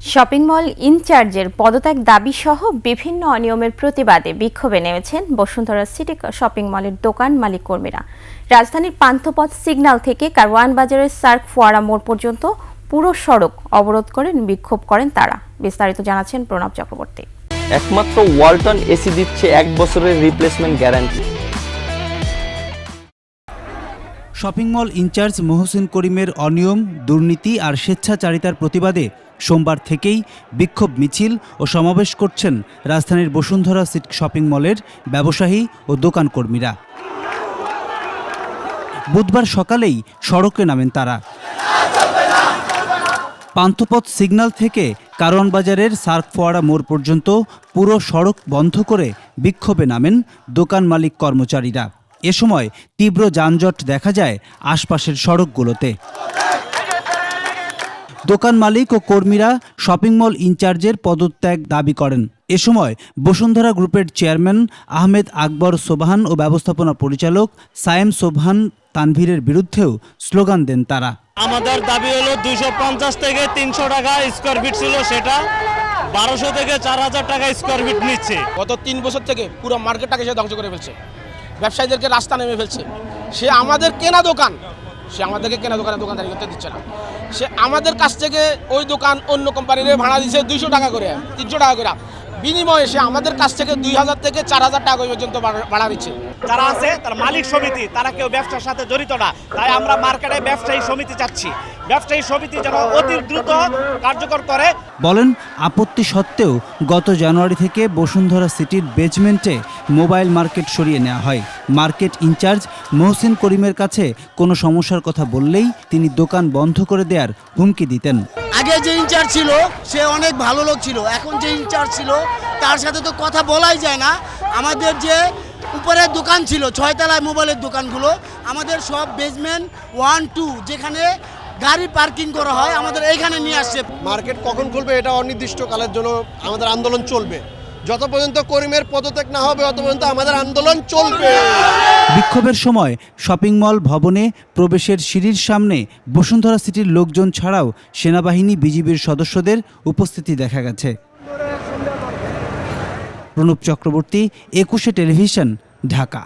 Shopping mall ইনচার্জের পদত্যাগ দাবি সহ বিভিন্ন অনিয়মের প্রতিবাদে বিক্ষোভে নেমেছেন বসুন্ধরা সিটি শপিং মলের দোকান মালিক কর্মীরা। রাজধানীর পান্থপথ সিগন্যাল থেকে কারওয়ান বাজারের সার্ক ফোয়ারা মোড় পর্যন্ত পুরো সড়ক অবরোধ করেন, বিক্ষোভ করেন তারা। বিস্তারিত জানাচ্ছেন প্রণব চক্রবর্তী। একমাত্র ওয়ালটন এসি দিচ্ছে এক বছরের replacement guarantee shopping mall incharge Mohsin করিমের অনিয়ম, দুর্নীতি আর স্বেচ্ছাচারিতার প্রতিবাদে সোমবার থেকেই বিক্ষোভ মিছিল ও সমাবেশ করছেন রাজধানীর বসুন্ধরা সিটি শপিং মলের ব্যবসায়ী ও দোকান কর্মীরা বুধবার সকালেই সড়কে নামেন তারা। পান্থপথ সিগন্যাল থেকে কারওয়ান বাজারের সার্ক ফোয়ারা মোড় পর্যন্ত পুরো সড়ক বন্ধ করে বিক্ষোভে নামেন দোকান মালিক কর্মচারীরা। এ সময় তীব্র যানজট দেখা যায় আশপাশের সড়কগুলোতে। দোকান মালিক ও কর্মীরা শপিং মল ইনচার্জের পদত্যাগ দাবি করেন। এ সময় বসুন্ধরা গ্রুপের চেয়ারম্যান আহমেদ আকবর সোবহান ও ব্যবস্থাপনা পরিচালক সায়েম সোবহান তানভীরের বিরুদ্ধেও স্লোগান দেন তারা। আমাদের দাবি হলো দুইশো পঞ্চাশ থেকে তিনশো টাকা স্কোয়ার ফিট ছিল সেটা। বারোশো থেকে চার হাজার টাকা স্কোয়ার ফিট নিচ্ছে। গত তিন বছর থেকে পুরো মার্কেটটাকে সে ধ্বংস করে ফেলছে। ব্যবসায়ীদেরকে রাস্তা নেমে ফেলছে। সে আমাদের কেনা দোকান। সে আমাদেরকে কেনা দোকানে দোকানদারি করতে দিচ্ছে না। সে আমাদের কাছ থেকে ওই দোকান অন্য কোম্পানির ভাড়া দিচ্ছে দুইশো টাকা করে, তিনশো টাকা করে। বিনিময়ে সে আমাদের কাছ থেকে দুই হাজার থেকে চার হাজার টাকা পর্যন্ত ভাড়া- দিচ্ছে। যারা আছে, তার মালিক সমিতি, তারা কেউ ব্যবসার সাথে জড়িত না। তাই আমরা মার্কেটে ব্যবসায়ী সমিতি চাচ্ছি। ব্যবসায়ী সমিতি যেন অতি দ্রুত কার্যকর করে। বলেন আপত্তি সত্ত্বেও গত জানুয়ারি থেকে বসুন্ধরা সিটির বেজমেন্টে মোবাইল মার্কেট সরিয়ে নেওয়া হয়। মার্কেট ইনচার্জ মহসিন করিমের কাছে কোনো সমস্যার কথা বললেই তিনি দোকান বন্ধ করে দেওয়ার হুমকি দিতেন। আগে যে ইনচার্জ ছিল সে অনেক ভালো লোক ছিল। এখন যে ইনচার্জ ছিল তার সাথে তো কথা বলাই যায় না। আমাদের যে উপরের দোকান ছিল ছয়তলায় মোবাইলের দোকানগুলো আমাদের সব বেসমেন্ট ওয়ান টু যেখানে গাড়ি পার্কিং করা হয় আমাদের এইখানে নিয়ে আসছে। মার্কেট কখন খুলবে এটা অনির্দিষ্ট কালের জন্য আমাদের আন্দোলন চলবে। যত পর্যন্ত করিমের পদত্যাগ না হবে তত পর্যন্ত আমাদের আন্দোলন চলবে। বিক্ষোভের সময় শপিং মল ভবনে প্রবেশের সিঁড়ির সামনে বসুন্ধরা সিটির লোকজন ছাড়াও সেনাবাহিনী বিজিবির সদস্যদের উপস্থিতি দেখা গেছে। প্রণব চক্রবর্তী একুশে টেলিভিশন ঢাকা।